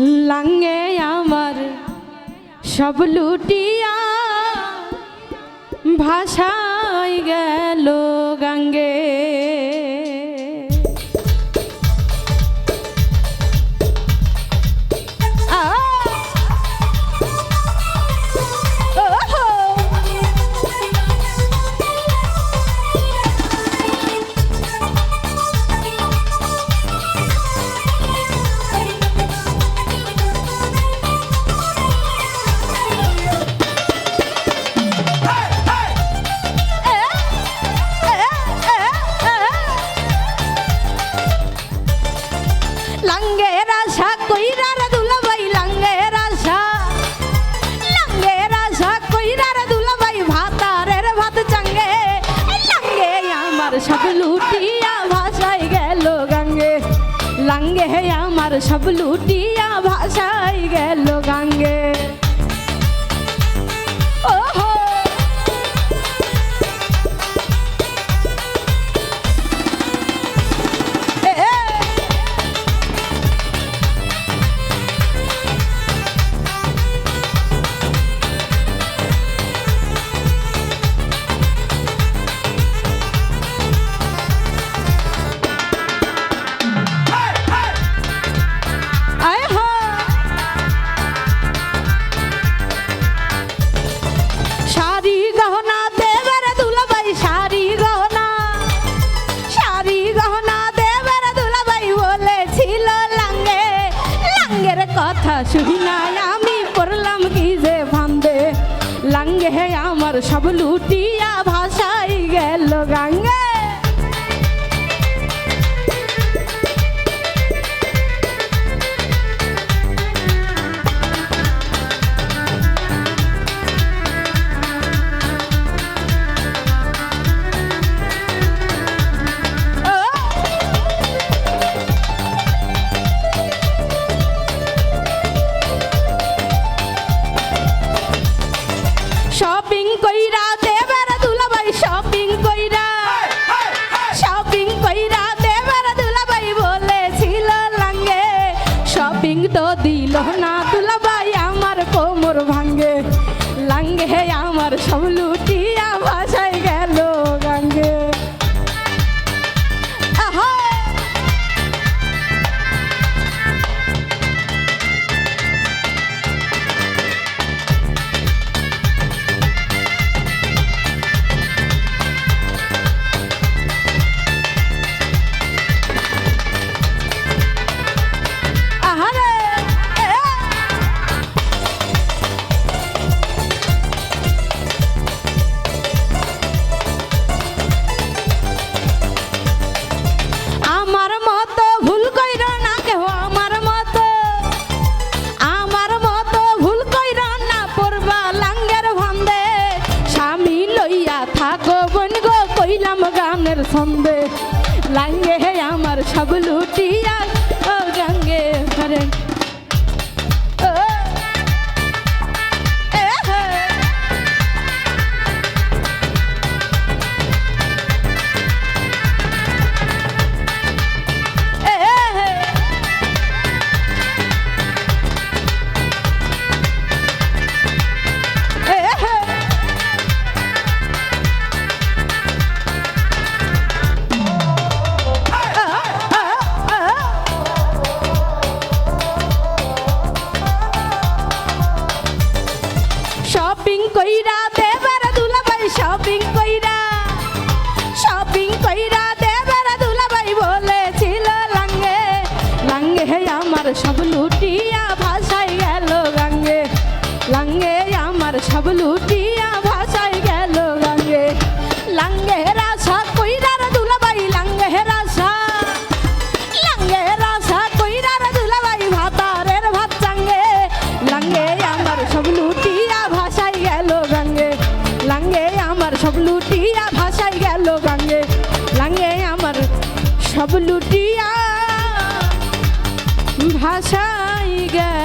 লাঙ্গে আমার সব লুটিয়া ভাষায় গেল। সব লুটিয়া ভাষায় গেল গাঙ্গে। গহনা দেবের দুলাবাই বলেছিল লাঙ্গে। লাঙ্গের কথা শুনি নাই, আমি পড়লাম কি যে ভান্দে লাঙ্গে আমার সব লুটিয়া ভাষাই গেল গাঙ্গে শপিং কইরা দেবার দুলাভাই শপিং কইরা। শপিং কইরা দেবার দুলাভাই বলেছিল লাঙ্গে। শপিং তো দিল না দুলাভাই আমার কোমর ভাঙ্গে। লাঙ্গে আমার সব লুটিয়া ছন্দে লাঙ্গে হে আমার সব লুটিয়া। কইরা দেবার দুলাভাই শপিং কইরা। শপিং কইরা দেবার দুলাভাই বলেছিল লাঙ্গে লাঙ্গে আমার সব লুটিয়া ভাষায় গেল গাঙ্গে লাঙ্গে আমার সব লুটিয়া ভাষায় গেল গাঙ্গে লাঙ্গে সব লুটিয়া ভাষাই গেল।